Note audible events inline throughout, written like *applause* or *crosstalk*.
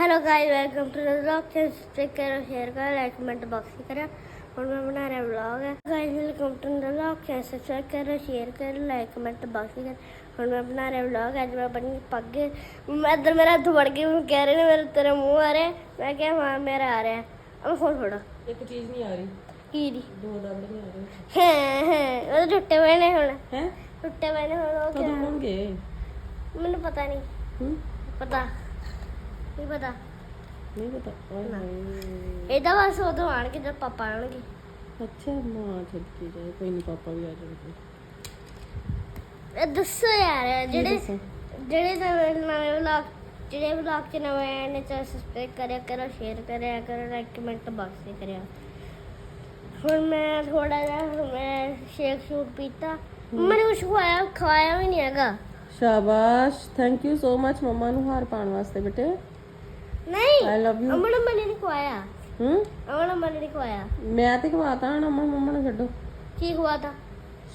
Hello guys welcome to the vlog ਤੇ subscribe ਕਰੋ share ਕਰੋ ਲਾਈਕ ਕਮੈਂਟ ਬਾਕਸ ਕਰੋ ਹੁਣ ਮੈਂ ਬਣਾ ਰਿਹਾ ਵਲੌਗ ਹੈ guys welcome to the vlog ਤੇ ਸਬਸਕ੍ਰਾਈਬ ਕਰੋ ਸ਼ੇਅਰ ਕਰੋ ਲਾਈਕ ਕਮੈਂਟ ਬਾਕਸ ਕਰੋ ਹੁਣ ਮੈਂ ਬਣਾ ਰਿਹਾ ਵਲੌਗ ਅੱਜ ਮੈਂ ਬਣੀ ਪੱਗ ਮੈਂ ਇੱਧਰ ਮੇਰਾ ਹੱਥ ਵੜ ਕੇ ਮੈਨੂੰ ਕਹਿ ਰਹੇ ਨੇ ਮੇਰਾ ਤੇਰਾ ਮੂੰਹ ਆ ਰਿਹਾ ਮੈਂ ਕਿਹਾ ਹਾਂ ਮੇਰਾ ਆ ਰਿਹਾ ਅਬ ਖੋਲ ਥੋੜਾ ਇੱਕ ਚੀਜ਼ ਨਹੀਂ ਆ ਰਹੀ ਕੀ ਦੀ ਦੋ ਦੰਦ ਨਹੀਂ ਆ ਰਹੇ ਹਾਂ ਹਾਂ ਉਹ ਟੁੱਟੇ ਹੋਏ ਨੇ ਹੁਣ ਹੈ ਟੁੱਟੇ ਹੋਏ ਨੇ ਹੁਣ ਉਹ ਕਿਆ ਹੋਣਗੇ ਮੈਨੂੰ ਪਤਾ ਨਹੀਂ ਹੂੰ ਪਤਾ ਨਹੀਂ ਪਤਾ? ਨਹੀਂ ਪਤਾ। ਓਏ ਹੋਏ। ਇਹਦਾ ਬਸ ਉਦੋਂ ਆਣਗੇ ਜਦ ਪਾਪਾ ਆਣਗੇ। ਅੱਛਾ ਮਾਂ ਛੱਡਕੀ ਜਾਏ ਕੋਈ ਨਹੀਂ ਪਾਪਾ ਵੀ ਆ ਜਾਣਗੇ। ਇਹ ਦੱਸੋ ਯਾਰ ਜਿਹੜੇ ਦੱਸੋ? ਜਿਹੜੇ ਨਵੇਂ ਨਵੇਂ ਵਲੌਗ ਜਿਹੜੇ ਵਲੌਗ ਚ ਨਵੇਂ ਆਏ ਨੇ ਚਾਹੇ ਸਬਸਕ੍ਰਾਈਬ ਕਰਿਆ ਕਰੋ ਸ਼ੇਅਰ ਕਰਿਆ ਕਰੋ ਲਾਈਕ ਕਮੈਂਟ ਬਾਕਸ ਤੇ ਕਰਿਆ। ਹੁਣ ਮੈਂ ਥੋੜਾ ਜਿਹਾ ਹੁਣ ਮੈਂ ਸ਼ੇਕ ਸ਼ੂਟ ਪੀਤਾ। ਮੈਨੂੰ ਕੁਝ ਖਵਾਇਆ ਖਵਾਇਆ ਵੀ ਨਹੀਂ ਹੈਗਾ। ਸ਼ਾਬਾਸ਼। ਥੈਂਕ ਯੂ ਸੋ ਮਚ ਮਮਾ ਨੂੰ ਹਾਰ ਪਾਉਣ ਵਾਸਤੇ ਬੇਟੇ। ਨਹੀਂ ਆਈ ਲਵ ਯੂ ਅਮਨ ਅਮਨ ਨੇ ਨਹੀਂ ਖਵਾਇਆ। ਹੂੰ? ਅਮਨ ਅਮਨ ਨੇ ਨਹੀਂ ਖਵਾਇਆ। ਮੈਂ ਤੇ ਖਵਾਤਾ ਹਣ ਮਮਾ ਮਮਾ ਨੂੰ ਛੱਡੋ। ਕੀ ਖਵਾਤਾ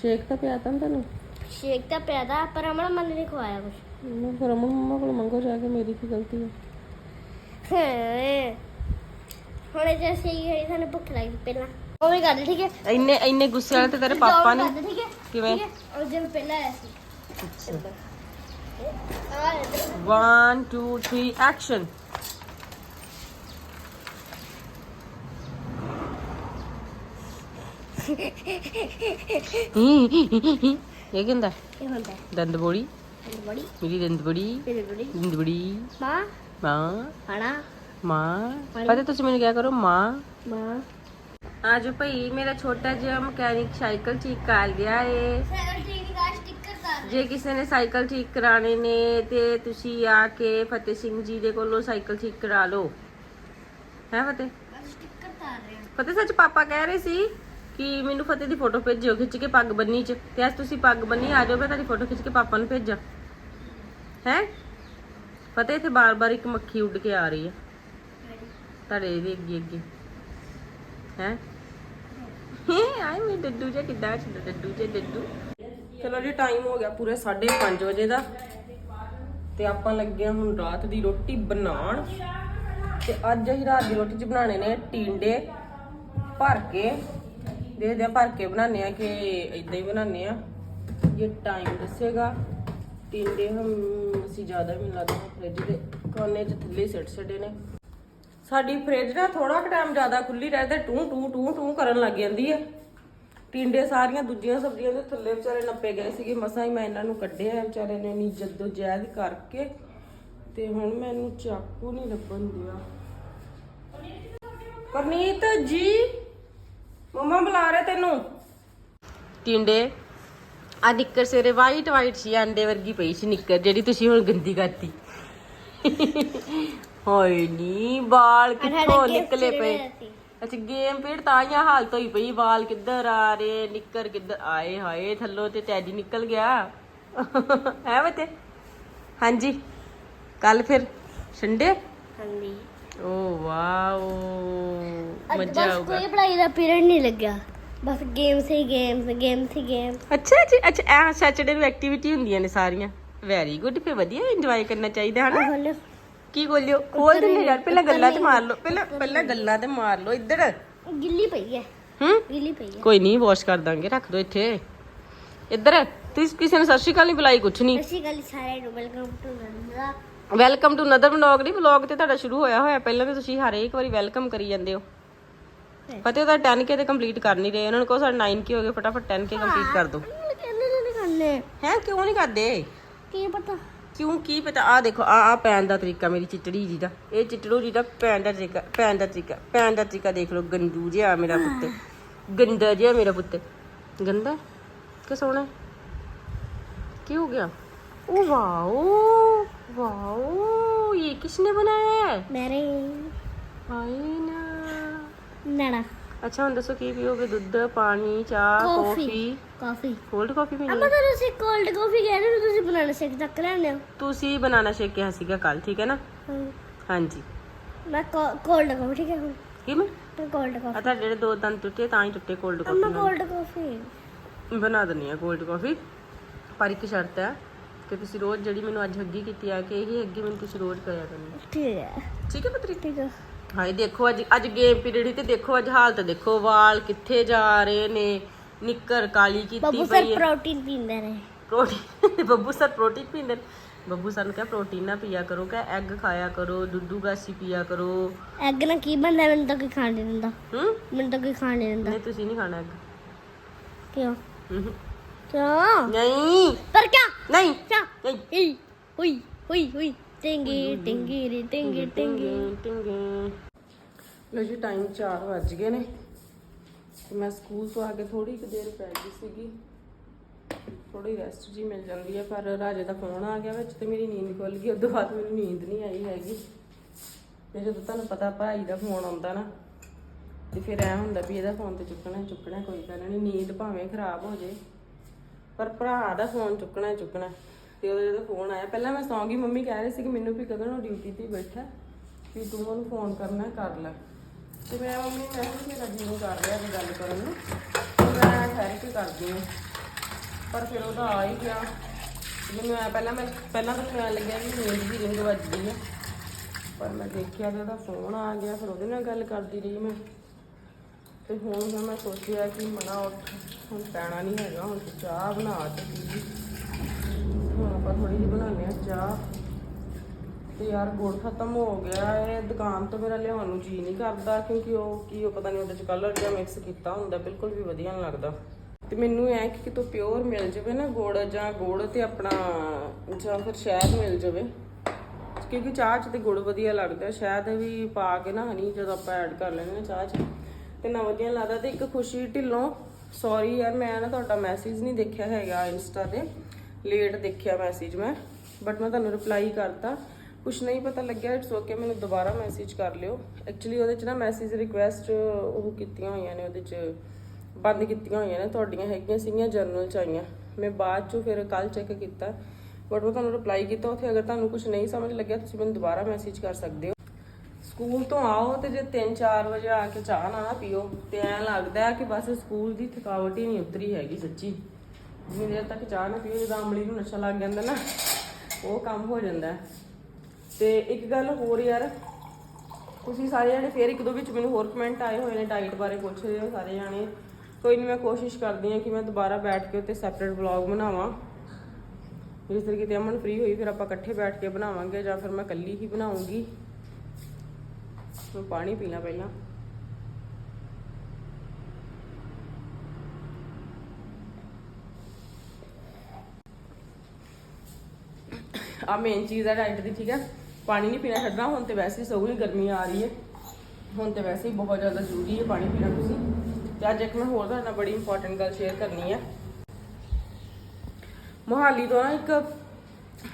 ਸ਼ੇਕ ਤਾਂ ਪਿਆਤਾ ਨਾ ਤੈਨੂੰ। ਸ਼ੇਕ ਤਾਂ ਪਿਆਦਾ ਪਰ ਅਮਨ ਅਮਨ ਨੇ ਨਹੀਂ ਖਵਾਇਆ ਕੁਝ ਮੈਂ ਫਿਰ ਅਮਨ ਮਮਾ ਕੋਲ ਮੰਗੋ ਜਾ ਕੇ ਮੇਰੀ ਕੀ ਗਲਤੀ ਹੈ ਹਾਂ। ਹੁਣ ਜੇ ਸਹੀ ਹੈ ਸਾਨੂੰ ਭੁੱਖ ਲੱਗੀ ਪਹਿਲਾਂ। ਉਹ ਵੀ ਕਰ ਠੀਕ ਹੈ। ਇੰਨੇ ਇੰਨੇ ਗੁੱਸੇ ਵਾਲੇ ਤੇ ਤੇਰੇ ਪਾਪਾ ਨੇ। ਦੇ, ਠੀਕ ਹੈ। ਕਿਵੇਂ? ਉਹ ਜਿਵੇਂ ਪਹਿਲਾਂ ਆਇਆ ਸੀ। ਆ ਇੱਧਰ। 1 2 3 ਐਕਸ਼ਨ ਇਹ ਕਹਿੰਦਾ ਇਹ ਹੁੰਦਾ ਹੈ। ਦੰਦ ਬੋੜੀ ਇਹ ਬੜੀ ਮੇਰੀ ਦੰਦ ਬੜੀ ਇਹ ਬੜੀ ਦੰਦ ਬੜੀ ਮਾਂ ਮਾਂ ਹਣਾ ਮਾਂ ਪਤਾ ਤੁਸੀਂ ਮੈਨੂੰ ਕਿਹਾ ਕਰੋ ਮਾਂ ਮਾਂ ਅੱਜ ਭਈ ਮੇਰਾ ਛੋਟਾ ਜਿਹਾ ਮਕੈਨਿਕ ਸਾਈਕਲ ਠੀਕ ਕਰ ਗਿਆ ਏ ਸਾਈਕਲ ਠੀਕ ਦਾ ਸਟicker ਕਰ ਜੇ ਕਿਸੇ ਨੇ ਸਾਈਕਲ ਠੀਕ ਕਰਾਣੇ ਨੇ ਤੇ ਤੁਸੀਂ ਆ ਕੇ ਫਤਿਹ ਸਿੰਘ ਜੀ ਦੇ ਕੋਲੋਂ ਸਾਈਕਲ ਠੀਕ ਕਰਾ ਲਓ ਹੈ ਫਤਿਹ ਕਿ ਮੈਨੂੰ ਫਤਿਹ ਦੀ ਫੋਟੋ ਭੇਜਿਓ, ਖਿੱਚ ਕੇ ਪੱਗ ਬੰਨੀ ਚ। ਤੇ ਅੱਜ ਤੁਸੀਂ ਪੱਗ ਬੰਨੀ, ਆ ਜਾਓ, ਮੈਂ ਤੁਹਾਡੀ ਫੋਟੋ ਖਿੱਚ ਕੇ ਪਾਪਾ ਨੂੰ ਭੇਜਾਂ। ਹੈ? ਫਤਿਹ ਇੱਥੇ ਬਾਰ-ਬਾਰ ਇੱਕ ਮੱਖੀ ਉੱਡ ਕੇ ਆ ਰਹੀ ਹੈ। ਤੁਹਾਡੇ ਇਹਦੇ ਅੱਗੇ ਅੱਗੇ। ਹੈ? ਆਈ ਮੈਂ ਡੱਡੂ ਜਿਹਾ ਕਿੱਦਾਂ ਡੱਡੂ ਜਿਹਾ, ਡੱਡੂ। ਚਲੋ ਜੀ ਟਾਈਮ ਹੋ ਗਿਆ ਪੂਰੇ 5:30 ਵਜੇ ਦਾ। ਤੇ ਆਪਾਂ ਲੱਗੇ ਹੁਣ ਰਾਤ ਦੀ ਰੋਟੀ ਬਣਾਉਣ। ਤੇ ਅੱਜ ਅਸੀਂ ਰਾਤ ਦੀ ਰੋਟੀ ਚ ਬਣਾਣੇ ਨੇ ਟੀਂਡੇ ਭਰ ਕੇ। ਦੇਖਦੇ ਆ ਭਰ ਕੇ ਬਣਾਉਂਦੇ ਆ ਕਿ ਇਦਾਂ ਹੀ ਬਣਾਉਂਦੇ ਆ। ਇਹ ਟਾਈਮ ਦੱਸੇਗਾ ਟਿੰਡੇ ਹਮ ਅਸੀਂ ਜ਼ਿਆਦਾ ਵੀ ਨਹੀਂ ਲੱਗਦਾ ਫ੍ਰਿਜ ਦੇ। ਕੋਨੇ ਚ ਥੱਲੇ ਸਿੱਟ ਛੱਡੇ ਨੇ। ਸਾਡੀ ਫ੍ਰਿਜ ਨਾ ਥੋੜਾ ਕੁ ਟਾਈਮ ਜ਼ਿਆਦਾ ਖੁੱਲੀ ਰਹੇ ਤੇ ਟੂ ਟੂ ਟੂ ਟੂ ਕਰਨ ਲੱਗ ਜਾਂਦੀ ਹੈ ਟਿੰਡੇ ਸਾਰੀਆਂ ਦੂਜੀਆਂ ਸਬਜ਼ੀਆਂ ਦੇ ਥੱਲੇ ਵਿਚਾਰੇ ਨੱਪੇ ਗਏ ਸੀਗੇ। ਮਸਾਂ ਹੀ ਮੈਂ ਇਹਨਾਂ ਨੂੰ ਕੱਢਿਆ ਵਿਚਾਰੇ ਨੇ ਨੀ ਜੱਦੋ ਜਹਿਦ ਕਰਕੇ। ਤੇ ਹੁਣ ਮੈਨੂੰ ਚਾਕੂ ਨਹੀਂ ਲੱਭਣ ਦਿਆ। ਪਰਨੀਤ ਜੀ! ਮਮਾ ਬੁਲਾ ਰਹੇ ਤੈਨੂੰ। ਟਿੰਡੇ ਆ ਨਿੱਕਰ ਸਵੇਰੇ ਵਾਈਟ ਵਾਈਟ ਸੀ ਅੰਡੇ ਵਰਗੀ ਪਈ ਸੀ ਨਿੱਕਰ ਜਿਹੜੀ ਤੁਸੀਂ ਹੁਣ ਗੰਦੀ ਕਰਤੀ। ਹੋਏ ਨੀ ਵਾਲ ਕਿੱਥੋਂ ਨਿਕਲੇ ਪਏ? ਅੱਛਾ ਗੇਮ ਪੀੜ ਤਾਂ ਆਹ ਹਾਲਤ ਹੋਈ ਪਈ ਵਾਲ ਕਿੱਧਰ ਆ ਰਹੇ ਨਿੱਕਰ ਕਿੱਧਰ ਆਏ ਹਾਏ ਥੱਲੋਂ ਤੇ ਟੈਡੀ ਨਿਕਲ ਗਿਆ। ਹੈ ਬਤੇ ਹਾਂਜੀ ਕੱਲ ਫਿਰ ਸੰਡੇ? ਹਾਂਜੀ। ਓ ਵਾਓ ਅੱਜ ਮਜ਼ਾ ਬਸ ਆਊਗਾ। ਕੋਈ ਪੜਾਈ ਦਾ ਪੀਰੀਅਡ ਨਹੀਂ ਲੱਗਿਆ। ਬਸ ਗੇਮਸ ਹੀ ਗੇਮਸ ਗੇਮਸ ਹੀ ਗੇਮ ਅੱਛਾ ਜੀ ਅੱਛਾ ਇਹ ਸੈਟਰਡੇ ਨੂੰ ਐਕਟੀਵਿਟੀ ਹੁੰਦੀਆਂ ਨੇ ਸਾਰੀਆਂ। ਵੈਰੀ ਗੁੱਡ ਫੇ ਵਧੀਆ ਇੰਜੋਏ ਕਰਨਾ ਚਾਹੀਦਾ ਹਨਾ? ਹਲੋ ਕੀ ਖੋਲਿਓ? ਖੋਲ ਦਿੰਦੇ ਯਾਰ ਪਹਿਲਾਂ ਗੱਲਾਂ ਤੇ ਮਾਰ ਲਓ ਪਹਿਲਾਂ ਪਹਿਲਾਂ ਗੱਲਾਂ ਤੇ ਮਾਰ ਲਓ ਇੱਧਰ। ਗਿੱਲੀ ਪਈ ਹੈ। ਹੂੰ? ਗਿੱਲੀ ਪਈ ਹੈ। ਕੋਈ ਨਹੀਂ ਵਾਸ਼ ਕਰ ਦਾਂਗੇ ਰੱਖ ਦੋ ਇੱਥੇ। ਇੱਧਰ ਤੁਸੀਂ ਕਿਸੇ ਨੇ ਸਤਿ ਸ਼੍ਰੀ ਅਕਾਲ ਨਹੀਂ ਬੁਲਾਈ ਕੁਛ ਨਹੀਂ। ਅਸੀਂ ਗੱਲ ਸਾਰੇ ਨੂੰ ਵੈਲਕਮ ਟੂ ਨੰਦਰਾ ਵੈਲਕਮ ਟੂ ਨਦਰ ਵਲੌਗ ਨਹੀਂ ਵਲੌਗ ਤੇ ਤੁਹਾਡਾ ਸ਼ੁਰੂ ਹੋਇਆ ਹੋਇਆ। ਪਹਿਲਾਂ ਤੇ ਤੁਸੀਂ ਹਰੇਕ ਵਾਰੀ ਵੈਲਕਮ ਕਰੀ ਜਾਂਦੇ ਹੋ। ਫਤਿਹ ਤਾਂ 10k ਤੇ ਕੰਪਲੀਟ ਕਰ ਨਹੀਂ ਰਹੇ। ਉਹਨਾਂ ਨੂੰ ਕਹੋ ਸਾਡਾ 9k ਹੋ ਗਏ ਫਟਾਫਟ 10k ਕੰਪਲੀਟ ਕਰ ਦਿਓ ਹੈ ਕਿਉਂ ਨਹੀਂ ਕਰਦੇ? ਕੀ ਪਤਾ? ਕਿਉਂ ਕੀ ਪਤਾ? ਆ ਦੇਖੋ ਆ ਆ ਪੈਣ ਦਾ ਤਰੀਕਾ ਮੇਰੀ ਚਿੱਟੜੀ ਜੀ ਦਾ। ਇਹ ਚਿੱਟੜੂ ਜੀ ਦਾ ਪੈਣ ਦਾ ਤਰੀਕਾ ਪੈਣ ਦਾ ਤਰੀਕਾ ਪੈਣ ਦਾ ਤਰੀਕਾ ਦੇਖ ਲਓ ਗੰਦੂ ਜਿਹਾ ਮੇਰਾ ਪੁੱਤ। ਗੰਦਾ ਜਿਹਾ ਮੇਰਾ ਪੁੱਤ। ਗੰਦਾ ਕਿ ਸੋਹਣਾ ਕੀ ਹੋ ਗਿਆ? ਉਹ ਵਾਓ। वाओ ये किसने बनाया है ਮੇਰੇ ਹਾਏ ਨਾ ਨੜਾ ਅੱਛਾ ਹੁਣ ਦੱਸੋ ਕੀ ਪੀਓਗੇ ਦੁੱਧ ਪਾਣੀ ਚਾਹ coffee. Coffee coffee cold coffee ਪੀਣੀ ਅਮਾ ਹੈ? ਤਾਂ ਤੁਸੀਂ ਕੋਲਡ ਕਾਫੀ ਕਹਿ ਰਹੇ ਹੋ ਤੁਸੀਂ ਬਨਾਨਾ ਸ਼ੇਕ ਚੱਕ ਲੈਣੇ ਹੋ ਤੁਸੀਂ ਬਨਾਨਾ ਸ਼ੇਕ ਕਿਹਾ ਸੀਗਾ ਕੱਲ ਠੀਕ ਹੈ ਨਾ ਹਾਂ। ਹਾਂਜੀ ਮੈਂ ਕੋਲਡ ਕਾਫੀ ਠੀਕ ਹੈ ਹੁਣ ਕੀ ਮੈਂ ਮੈਂ ਕੋਲਡ ਆ ਕਾਫੀ ਤੁਹਾਡੇ ਜਿਹੜੇ ਦੋ ਦੰਦ ਟੁੱਟੇ ਤਾਂ ਹੀ ਟੁੱਟੇ ਕੋਲਡ ਅਮਾ ਕਾਫੀ ਕੋਲਡ ਕਾਫੀ ਬਣਾ ਦਿੰਨੀ ਆ ਕੋਲਡ ਕਾਫੀ ਪਰ ਇੱਕ ਸ਼ਰਤ ਹੈ ਕਿ ਤੁਸੀਂ ਰੋਜ਼ ਜਿਹੜੀ ਮੈਨੂੰ ਅੱਜ ਹੱਗੀ ਕੀਤੀ ਆ ਕਿ ਇਹ ਅੱਗੇ ਮੈਨੂੰ ਤੁਸੀਂ ਰੋਜ਼ ਕਰਿਆ ਕਰਨੀ। ਠੀਕ ਹੈ। ਠੀਕ ਹੈ ਪੁੱਤਰੀ? ਠੀਕ ਹੈ। ਹਾਏ ਦੇਖੋ ਅੱਜ ਅੱਜ ਗੇਮ ਪੀਰੀਅਡ ਹੀ ਤੇ ਦੇਖੋ ਅੱਜ ਹਾਲਤ ਦੇਖੋ ਵਾਲ ਕਿੱਥੇ ਜਾ ਰਹੇ ਨੇ ਨਿੱਕਰ ਕਾਲੀ ਕੀਤੀ ਬੱਬੂ ਪਈ ਸਰ ਹੈ। ਪ੍ਰੋਟੀਨ ਪੀਂਦੇ ਨੇ। ਪ੍ਰੋਟੀਨ *laughs* ਬੱਬੂ ਸਰ ਪ੍ਰੋਟੀਨ ਪੀਂਦੇ ਨੇ। ਬੱਬੂ ਸਰ ਨੂੰ ਕਿਹਾ ਪ੍ਰੋਟੀਨ ਨਾ ਪੀਆ ਕਰੋ ਕਿ ਐਗ ਖਾਇਆ ਕਰੋ ਦੁੱਧੂ ਗਾਸੀ ਪੀਆ ਕਰੋ। ਐਗ ਨਾਲ ਕੀ ਬਣਦਾ ਮੈਨੂੰ ਤਾਂ ਕੋਈ ਖਾਣ ਨਹੀਂ ਦਿੰਦਾ। ਹੂੰ? ਮੈਨੂੰ ਤਾਂ ਕੋਈ ਖਾਣ ਨਹੀਂ ਦਿੰਦਾ। ਨਹੀਂ ਤੁਸੀਂ ਨਹੀਂ ਖਾਣਾ ਐਗ ਕਿਉਂ? ਹੂੰ। ਕਿਉਂ? ਨਹੀਂ। ਪਰ ਕਿਆ ਨਹੀਂ। ਕਿਆ ਨਹੀਂ। ਈ ਹੁਈ ਹੁਈ ਹੁਈ। ਟਿੰਗੀ ਟਿੰਗੀ ਰੀ ਟਿੰਗੀ ਟਿੰਗੀ ਟਿੰਗੇ। ਲੋ ਜੀ ਟਾਈਮ 4 ਵੱਜ ਗਏ ਨੇ। ਤੇ ਮੈਂ ਸਕੂਲ ਤੋਂ ਆ ਕੇ ਥੋੜੀ ਕੁ ਦੇਰ ਪੈ ਗਈ ਸੀਗੀ। ਥੋੜੀ ਰੈਸਟ ਜੀ ਮਿਲ ਜਾਂਦੀ ਹੈ ਪਰ ਰਾਜੇ ਦਾ ਫੋਨ ਆ ਗਿਆ ਵਿੱਚ ਤੇ ਮੇਰੀ ਨੀਂਦ ਖੁੱਲ ਗਈ। ਉਦੋਂ ਬਾਅਦ ਮੈਨੂੰ ਨੀਂਦ ਨਹੀਂ ਆਈ ਹੈਗੀ। ਤੇ ਜਦੋਂ ਤੁਹਾਨੂੰ ਪਤਾ ਭਾਈ ਦਾ ਫੋਨ ਆਉਂਦਾ ਨਾ ਤੇ ਫਿਰ ਐ ਹੁੰਦਾ ਵੀ ਇਹਦਾ ਫੋਨ ਤੇ ਚੁੱਕਣਾ ਚੁੱਕਣਾ ਕੋਈ ਗੱਲ ਨਹੀਂ। ਨੀਂਦ ਭਾਵੇਂ ਖਰਾਬ ਹੋ ਜੇ। ਪਰ ਭਰਾ ਦਾ ਫੋਨ ਚੁੱਕਣਾ ਹੀ ਚੁੱਕਣਾ। ਤੇ ਉਹਦਾ ਜਦੋਂ ਫੋਨ ਆਇਆ, ਪਹਿਲਾਂ ਮੈਂ ਸੌਂ ਗਈ, ਮੰਮੀ ਕਹਿ ਰਹੀ ਸੀ ਕਿ ਮੈਨੂੰ ਵੀ ਕਦੋਂ ਉਹ ਡਿਊਟੀ ਤੇ ਹੀ ਬੈਠਾ ਵੀ ਤੂੰ ਉਹਨੂੰ ਫੋਨ ਕਰਨਾ, ਕਰ ਲੈ। ਤੇ ਮੈਂ ਮੰਮੀ, ਮੈਂ ਵੀ ਮੇਰਾ ਜੀ ਨੂੰ ਕਰ ਰਿਹਾ ਤੇ ਗੱਲ ਕਰਨ ਨੂੰ। ਤੇ ਮੈਂ ਠਹਿਰ ਕੇ ਕਰਦੀ ਹਾਂ। ਪਰ ਫਿਰ ਉਹਦਾ ਆ ਹੀ ਗਿਆ। ਤੇ ਮੈਨੂੰ ਐ ਪਹਿਲਾਂ, ਮੈਂ ਪਹਿਲਾਂ ਤਾਂ ਮੈਨੂੰ ਲੱਗਿਆ ਵੀ ਨੀਂਦ ਦੀ ਰਿੰਗ ਵੱਜਦੀ ਆ ਪਰ ਮੈਂ ਦੇਖਿਆ ਤੇ ਉਹਦਾ ਫੋਨ ਆ ਗਿਆ, ਫਿਰ ਉਹਦੇ ਨਾਲ ਗੱਲ ਕਰਦੀ ਰਹੀ ਮੈਂ। ਤੇ ਹੁਣ ਫਿਰ ਮੈਂ ਸੋਚਿਆ ਕਿ ਮਨਾ ਉੱਠ, ਹੁਣ ਪੈਣਾ ਨਹੀਂ ਹੈਗਾ, ਹੁਣ ਚਾਹ ਬਣਾ ਤੇ ਪੀ ਹੁਣ ਆਪਾਂ ਥੋੜੀ ਜਿਹੀ ਬਣਾਉਂਦੇ ਆ ਚਾਹ। ਤੇ ਯਾਰ ਗੁੜ ਖਤਮ ਹੋ ਗਿਆ ਇਹ ਦੁਕਾਨ ਤੋਂ ਮੇਰਾ ਲਿਆਉਣ ਨੂੰ ਜੀ ਨਹੀਂ ਕਰਦਾ, ਕਿਉਂਕਿ ਉਹ ਕੀ, ਉਹ ਪਤਾ ਨਹੀਂ ਉਹਦੇ ਚ ਕਲਰ ਜਿਹਾ ਮਿਕਸ ਕੀਤਾ ਹੁੰਦਾ, ਬਿਲਕੁਲ ਵੀ ਵਧੀਆ ਨਹੀਂ ਲੱਗਦਾ। ਤੇ ਮੈਨੂੰ ਐ ਕਿ ਕਿਤੋਂ ਪਿਓਰ ਮਿਲ ਜਾਵੇ ਨਾ ਗੁੜ ਜਾਂ ਗੁੜ ਤੇ ਆਪਣਾ, ਜਾਂ ਫਿਰ ਸ਼ਹਿਦ ਮਿਲ ਜਾਵੇ। ਕਿਉਂਕਿ ਚਾਹ 'ਚ ਤੇ ਗੁੜ ਵਧੀਆ ਲੱਗਦਾ, ਸ਼ਹਿਦ ਵੀ ਪਾ ਕੇ ਨਾ ਹਨੀ ਜਦੋਂ ਆਪਾਂ ਐਡ ਕਰ ਲੈਂਦੇ ਨੇ ਚਾਹ 'ਚ। ਤੇ ਨਾ ਵਧੀਆ ਲੱਗਦਾ ਤੇ ਇੱਕ ਖੁਸ਼ੀ ਢਿੱਲੋਂ ਸੌਰੀ ਯਾਰ, ਮੈਂ ਨਾ ਤੁਹਾਡਾ ਮੈਸੇਜ ਨਹੀਂ ਦੇਖਿਆ ਹੈਗਾ ਇੰਸਟਾ ਤੇ। ਲੇਟ ਦੇਖਿਆ ਮੈਸੇਜ ਮੈਂ ਬਟ ਮੈਂ ਤੁਹਾਨੂੰ ਰਿਪਲਾਈ ਕਰਤਾ। ਕੁਛ ਨਹੀਂ ਪਤਾ ਲੱਗਿਆ ਇਟਸ ਓਕੇ ਮੈਨੂੰ ਦੁਬਾਰਾ ਮੈਸੇਜ ਕਰ ਲਿਓ। ਐਕਚੁਅਲੀ ਉਹਦੇ 'ਚ ਨਾ ਮੈਸੇਜ ਰਿਕੁਐਸਟ ਉਹ ਕੀਤੀਆਂ ਹੋਈਆਂ ਨੇ, ਉਹਦੇ 'ਚ ਬੰਦ ਕੀਤੀਆਂ ਹੋਈਆਂ ਨੇ, ਤੁਹਾਡੀਆਂ ਹੈਗੀਆਂ ਸੀਗੀਆਂ ਜਰਨਲ 'ਚ ਆਈਆਂ। ਮੈਂ ਬਾਅਦ 'ਚੋਂ ਫਿਰ ਕੱਲ ਚੈੱਕ ਕੀਤਾ ਬਟ ਮੈਂ ਤੁਹਾਨੂੰ ਰਿਪਲਾਈ ਕੀਤਾ, ਉੱਥੇ ਅਗਰ ਤੁਹਾਨੂੰ ਕੁਝ ਨਹੀਂ ਸਮਝ ਲੱਗਿਆ, ਤੁਸੀਂ ਮੈਨੂੰ ਦੁਬਾਰਾ ਮੈਸੇਜ ਕਰ ਸਕਦੇ ਹੋ। ਸਕੂਲ ਤੋਂ ਆਓ ਤੇ ਜੇ 3-4 ਵਜੇ ਆ ਕੇ ਚਾਹ ਨਾ ਪੀਓ, ਤੇ ਐਂ ਲੱਗਦਾ ਹੈ ਕਿ ਬਸ ਸਕੂਲ ਦੀ ਥਕਾਵਟ ਹੀ ਨਹੀਂ ਉਤਰੀ ਹੈਗੀ ਸੱਚੀ। ਜਿੰਨੀ ਦੇਰ ਤੱਕ ਚਾਹ ਨਾ ਪੀਓ, ਜਦੋਂ ਅਮਲੀ ਨੂੰ ਨਸ਼ਾ ਲੱਗ ਜਾਂਦਾ ਨਾ, ਉਹ ਕੰਮ ਹੋ ਜਾਂਦਾ ਹੈ। ਤੇ ਇੱਕ ਗੱਲ ਹੋਰ ਯਾਰ, ਤੁਸੀਂ ਸਾਰੇ ਜਾਣੇ ਫੇਰ ਇੱਕ ਦੋ ਵਿੱਚ ਮੈਨੂੰ ਹੋਰ ਕਮੈਂਟ ਆਏ ਹੋਏ ਨੇ ਡਾਈਟ ਬਾਰੇ ਪੁੱਛ ਰਹੇ ਹੋ ਸਾਰੇ ਜਾਣੇ। ਕੋਈ ਨਹੀਂ ਮੈਂ ਕੋਸ਼ਿਸ਼ ਕਰਦੀ ਹਾਂ ਕਿ ਮੈਂ ਦੁਬਾਰਾ ਬੈਠ ਕੇ ਉੱਤੇ ਸੈਪਰੇਟ ਵਲੌਗ ਬਣਾਵਾਂ। ਜਿਸ ਤਰੀਕੇ ਤੇ ਅਮਨ ਫ੍ਰੀ ਹੋਈ, ਫਿਰ ਆਪਾਂ ਇਕੱਠੇ ਬੈਠ ਕੇ ਬਣਾਵਾਂਗੇ ਜਾਂ ਫਿਰ ਮੈਂ ਇਕੱਲੀ ਹੀ ਬਣਾਉਂਗੀ। ਮੈਂ ਪਾਣੀ ਪੀਣਾ ਪਹਿਲਾਂ। ਆ ਮੇਨ ਚੀਜ਼ ਹੈ ਡਾਈਟ ਦੀ, ਠੀਕ ਹੈ ਪਾਣੀ ਨਹੀਂ ਪੀਣਾ ਛੱਡਣਾ, ਹੁਣ ਤੇ ਵੈਸੇ ਹੀ ਸਗੋਂ ਹੀ ਗਰਮੀ ਆ ਰਹੀ ਹੈ। ਹੁਣ ਤੇ ਵੈਸੇ ਹੀ ਬਹੁਤ ਜ਼ਿਆਦਾ ਜ਼ਰੂਰੀ ਹੈ ਪਾਣੀ ਪੀਣਾ ਤੁਸੀਂ। ਤੇ ਅੱਜ ਇੱਕ ਮੈਂ ਹੋਰ ਤੁਹਾਡੇ ਨਾਲ ਬੜੀ ਇੰਪੋਰਟੈਂਟ ਗੱਲ ਸ਼ੇਅਰ ਕਰਨੀ ਹੈ ਮੋਹਾਲੀ ਤੋਂ ਨਾ ਇੱਕ,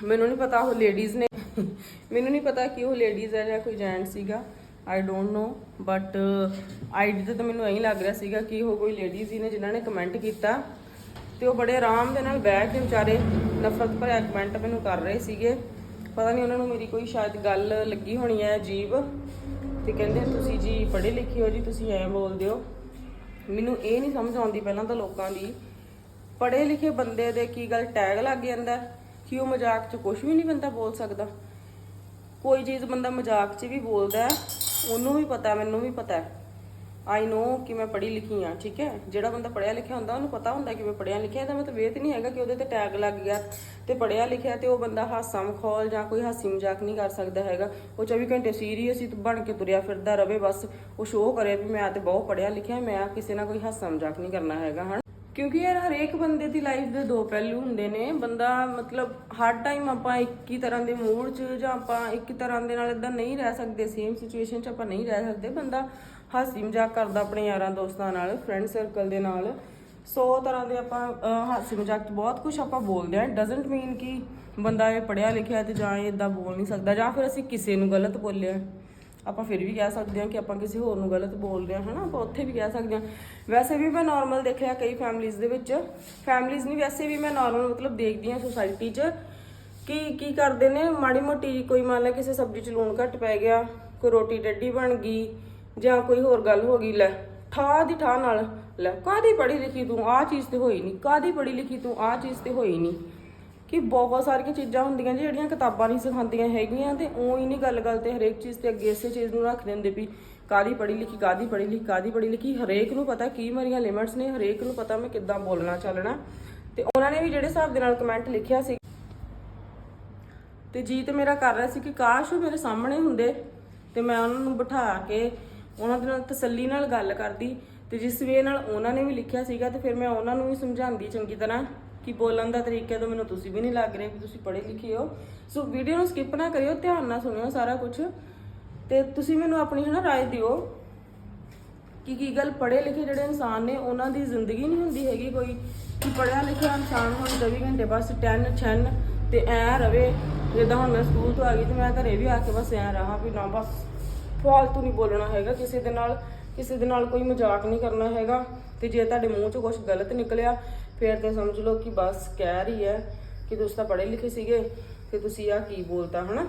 ਮੈਨੂੰ ਨਹੀਂ ਪਤਾ ਉਹ ਲੇਡੀਜ਼ ਨੇ, ਮੈਨੂੰ ਨਹੀਂ ਪਤਾ ਕਿ ਉਹ ਲੇਡੀਜ਼ ਹੈ ਜਾਂ ਕੋਈ ਜੈਂਟ ਸੀਗਾ। I don't know but ID ਤੇ ਤਾਂ ਮੈਨੂੰ ਐਂ ਲੱਗ ਰਿਹਾ ਸੀਗਾ ਕਿ ਉਹ ਕੋਈ ਲੇਡੀਜ਼ ਹੀ ਨੇ ਜਿਨ੍ਹਾਂ ਨੇ ਕਮੈਂਟ ਕੀਤਾ ਤੇ ਉਹ ਬੜੇ ਆਰਾਮ ਦੇ ਨਾਲ ਬਹਿ ਕੇ ਵਿਚਾਰੇ ਨਫ਼ਰਤ ਭਰਿਆ ਕਮੈਂਟ ਮੈਨੂੰ ਕਰ ਰਹੇ ਸੀਗੇ। ਪਤਾ ਨਹੀਂ ਉਹਨਾਂ ਨੂੰ ਮੇਰੀ ਕੋਈ ਸ਼ਾਇਦ ਗੱਲ ਲੱਗੀ ਹੋਣੀ ਹੈ ਅਜੀਬ ਤੇ ਕਹਿੰਦੇ ਤੁਸੀਂ ਜੀ ਪੜ੍ਹੇ ਲਿਖੇ ਹੋ ਜੀ, ਤੁਸੀਂ ਐਂ ਬੋਲਦੇ ਹੋ। ਮੈਨੂੰ ਇਹ ਨਹੀਂ ਸਮਝ ਆਉਂਦੀ ਪਹਿਲਾਂ ਤਾਂ ਲੋਕਾਂ ਦੀ। ਪੜ੍ਹੇ ਲਿਖੇ ਬੰਦੇ ਦੇ ਕੀ ਗੱਲ ਟੈਗ ਲੱਗ ਜਾਂਦਾ ਕਿ ਉਹ ਮਜ਼ਾਕ 'ਚ ਕੁਝ ਵੀ ਨਹੀਂ ਬੰਦਾ ਬੋਲ ਸਕਦਾ। ਕੋਈ ਚੀਜ਼ ਬੰਦਾ ਮਜ਼ਾਕ 'ਚ ਵੀ ਬੋਲਦਾ ਉਹਨੂੰ ਵੀ ਪਤਾ, ਮੈਨੂੰ ਵੀ ਪਤਾ। ਆਈ ਨੋ ਕਿ ਮੈਂ ਪੜ੍ਹੀ ਲਿਖੀ ਆ ਠੀਕ ਹੈ? ਜਿਹੜਾ ਬੰਦਾ ਪੜ੍ਹਿਆ ਲਿਖਿਆ ਹੁੰਦਾ, ਉਹਨੂੰ ਪਤਾ ਹੁੰਦਾ ਕਿ ਮੈਂ ਪੜ੍ਹਿਆ ਲਿਖਿਆ ਇਹਦਾ ਮਤਲਬ ਇਹ ਤੇ ਨਹੀਂ ਹੈਗਾ ਕਿ ਉਹਦੇ ਤੇ ਟੈਗ ਲੱਗ ਗਿਆ ਤੇ ਪੜ੍ਹਿਆ ਲਿਖਿਆ ਤੇ ਉਹ ਬੰਦਾ ਹਾਸਾ ਮਖੌਲ ਜਾਂ ਕੋਈ ਹਾਸੀ ਮਜ਼ਾਕ ਨਹੀਂ ਕਰ ਸਕਦਾ ਹੈਗਾ। ਉਹ 24 ਘੰਟੇ ਸੀਰੀਅਸ ਹੀ ਬਣ ਕੇ ਤੁਰਿਆ ਫਿਰਦਾ ਰਵੇ ਬਸ। ਉਹ ਸ਼ੋਅ ਕਰੇ ਵੀ ਮੈਂ ਤੇ ਬਹੁਤ ਪੜ੍ਹਿਆ ਲਿਖਿਆ, ਮੈਂ ਕਿਸੇ ਨਾਲ ਕੋਈ ਹਾਸਾ ਮਜ਼ਾਕ ਨਹੀਂ ਕਰਨਾ ਹੈਗਾ, ਹਨ? ਕਿਉਂਕਿ ਯਾਰ ਹਰੇਕ ਬੰਦੇ ਦੀ ਲਾਈਫ ਦੇ ਦੋ ਪਹਿਲੂ ਹੁੰਦੇ ਨੇ। ਬੰਦਾ ਮਤਲਬ ਹਰ ਟਾਈਮ ਆਪਾਂ ਇੱਕ ਹੀ ਤਰ੍ਹਾਂ ਦੇ ਮੂਡ 'ਚ ਜਾਂ ਆਪਾਂ ਇੱਕ ਹੀ ਤਰ੍ਹਾਂ ਦੇ ਨਾਲ ਇਦਾਂ ਨਹੀਂ ਰਹਿ ਸਕਦੇ ਸੇਮ ਸਿਚੁਏਸ਼ਨ 'ਚ ਆਪਾਂ ਨਹੀਂ ਰਹਿ ਸਕਦੇ। ਬੰਦਾ ਹਾਸੀ ਮਜ਼ਾਕ ਕਰਦਾ ਆਪਣੇ ਯਾਰਾਂ ਦੋਸਤਾਂ ਨਾਲ ਫਰੈਂਡ ਸਰਕਲ ਦੇ ਨਾਲ। ਸੋ ਤਰ੍ਹਾਂ ਦੇ ਆਪਾਂ ਅਹ, ਹਾਸੀ ਮਜ਼ਾਕ 'ਚ ਬਹੁਤ ਕੁਝ ਆਪਾਂ ਬੋਲਦੇ ਆ ਡਸਨਟ ਮੀਨ ਕਿ ਬੰਦਾ ਇਹ ਪੜਿਆ ਲਿਖਿਆ ਤੇ ਜਾਂ ਇਹ ਇਦਾਂ ਬੋਲ ਨਹੀਂ ਸਕਦਾ ਜਾਂ ਫਿਰ ਅਸੀਂ ਕਿਸੇ ਨੂੰ ਗਲਤ ਬੋਲਿਆ। ਆਪਾਂ ਫਿਰ ਵੀ ਕਹਿ ਸਕਦੇ ਹਾਂ ਕਿ ਆਪਾਂ ਕਿਸੇ ਹੋਰ ਨੂੰ ਗਲਤ ਬੋਲਦੇ ਹਾਂ, ਹਨਾ? ਆਪਾਂ ਉੱਥੇ ਵੀ ਕਹਿ ਸਕਦੇ ਹਾਂ। ਵੈਸੇ ਵੀ ਮੈਂ ਨਾਰਮਲ ਦੇਖਿਆ ਕਈ ਫੈਮਲੀਜ਼ ਦੇ ਵਿੱਚ। ਫੈਮਲੀਜ਼ ਨਹੀਂ ਵੈਸੇ ਵੀ ਮੈਂ ਨਾਰਮਲ ਮਤਲਬ ਦੇਖਦੀ ਹਾਂ ਸੋਸਾਇਟੀ 'ਚ ਕਿ ਕੀ ਕਰਦੇ ਨੇ? ਮਾੜੀ ਮੋਟੀ ਕੋਈ ਮੰਨ ਲੈ ਕਿਸੇ ਸਬਜ਼ੀ 'ਚ ਲੂਣ ਘੱਟ ਪੈ ਗਿਆ, ਕੋਈ ਰੋਟੀ ਡੱਡੀ ਬਣ ਗਈ ਜਾਂ ਕੋਈ ਹੋਰ ਗੱਲ ਹੋ ਗਈ, ਲੈ ਠਾ ਦੀ ਠਾ ਨਾਲ, ਲੈ ਕਾਦੀ ਪੜ੍ਹੀ ਲਿਖੀ ਤੂੰ? ਆਹ ਚੀਜ਼ ਤੇ ਹੋਈ ਨਹੀਂ ਕਾਦੀ ਪੜ੍ਹੀ ਲਿਖੀ ਤੂੰ? ਆਹ ਚੀਜ਼ ਤੇ ਹੋਈ ਨਹੀਂ ਕਿ ਬਹੁਤ ਸਾਰੀਆਂ ਚੀਜ਼ਾਂ ਹੁੰਦੀਆਂ ਜੀ, ਜਿਹੜੀਆਂ ਕਿਤਾਬਾਂ ਨਹੀਂ ਸਿਖਾਉਂਦੀਆਂ ਹੈਗੀਆਂ ਤੇ ਉਹ ਹੀ ਨਹੀਂ ਗੱਲ-ਗੱਲ ਤੇ ਹਰੇਕ ਚੀਜ਼ ਤੇ ਅੱਗੇ ਇਸੇ ਚੀਜ਼ ਨੂੰ ਰੱਖ ਦਿੰਦੇ ਵੀ ਕਾਦੀ ਪੜ੍ਹੀ ਲਿਖੀ ਕਾਦੀ ਪੜ੍ਹੀ ਲਿਖੀ ਕਾਦੀ ਪੜ੍ਹੀ ਲਿਖੀ, ਹਰੇਕ ਨੂੰ ਪਤਾ ਕੀ ਮੇਰੀਆਂ ਲਿਮਿਟਸ ਨੇ, ਹਰੇਕ ਨੂੰ ਪਤਾ ਮੈਂ ਕਿੱਦਾਂ ਬੋਲਣਾ, ਚੱਲਣਾ। ਤੇ ਉਹਨਾਂ ਨੇ ਵੀ ਜਿਹੜੇ ਹਿਸਾਬ ਦੇ ਨਾਲ ਕਮੈਂਟ ਲਿਖਿਆ ਸੀ। ਤੇ ਜੀਤ ਮੇਰਾ ਕਰ ਰਿਹਾ ਸੀ ਕਿ ਕਾਸ਼ ਉਹ ਮੇਰੇ ਸਾਹਮਣੇ ਹੁੰਦੇ ਤੇ ਮੈਂ ਉਹਨਾਂ ਨੂੰ ਬਿਠਾ ਕੇ ਉਹਨਾਂ ਦੇ ਨਾਲ ਤਸੱਲੀ ਨਾਲ ਗੱਲ ਕਰਦੀ ਤੇ ਜਿਸ ਵੇ ਨਾਲ ਉਹਨਾਂ ਨੇ ਵੀ ਲਿਖਿਆ ਸੀਗਾ ਤੇ ਫਿਰ ਮੈਂ ਉਹਨਾਂ ਨੂੰ ਵੀ ਸਮਝਾਉਂਦੀ ਚੰਗੀ ਤਰ੍ਹਾਂ। ਕਿ ਬੋਲਣ ਦਾ ਤਰੀਕਾ ਤਾਂ ਮੈਨੂੰ ਤੁਸੀਂ ਵੀ ਨਹੀਂ ਲੱਗ ਰਿਹਾ ਕਿ ਤੁਸੀਂ ਪੜ੍ਹੇ ਲਿਖੇ ਹੋ। ਸੋ ਵੀਡੀਓ ਨੂੰ ਸਕਿਪ ਨਾ ਕਰਿਓ, ਧਿਆਨ ਨਾਲ ਸੁਣਿਓ ਸਾਰਾ ਕੁਝ ਤੇ ਤੁਸੀਂ ਮੈਨੂੰ ਆਪਣੀ ਹਨਾ ਰਾਏ ਦਿਓ ਕਿ ਕੀ ਗੱਲ ਪੜ੍ਹੇ ਲਿਖੇ ਜਿਹੜੇ ਇਨਸਾਨ ਨੇ, ਉਹਨਾਂ ਦੀ ਜ਼ਿੰਦਗੀ ਨਹੀਂ ਹੁੰਦੀ ਹੈਗੀ ਕੋਈ। ਕਿ ਪੜ੍ਹਿਆ ਲਿਖਿਆ ਇਨਸਾਨ ਹੁਣ 24 ਘੰਟੇ ਬਸ 10 ਛਨ ਤੇ ਐ ਰਵੇ। ਜਿੱਦਾਂ ਹੁਣ ਮੈਂ ਸਕੂਲ ਤੋਂ ਆ ਗਈ ਤੇ ਮੈਂ ਘਰੇ ਵੀ ਆ ਕੇ ਬਸ ਐ ਰਹਾ ਵੀ ਨਾ ਬਸ ਫਾਲਤੂ ਨਹੀਂ ਬੋਲਣਾ ਹੈਗਾ ਕਿਸੇ ਦੇ ਨਾਲ, ਕਿਸੇ ਦੇ ਨਾਲ ਕੋਈ ਮਜ਼ਾਕ ਨਹੀਂ ਕਰਨਾ ਹੈਗਾ। ਤੇ ਜੇ ਤੁਹਾਡੇ ਮੂੰਹ 'ਚੋਂ ਕੁਝ ਗਲਤ ਨਿਕਲਿਆ ਫਿਰ ਤਾਂ ਸਮਝ ਲਓ ਕਿ ਬਸ ਕਹਿ ਰਹੀ ਹੈ ਕਿ ਤੁਸੀਂ ਤਾਂ ਪੜ੍ਹੇ ਲਿਖੇ ਸੀਗੇ, ਤੇ ਤੁਸੀਂ ਆ ਕੀ ਬੋਲਤਾ, ਹਨਾ?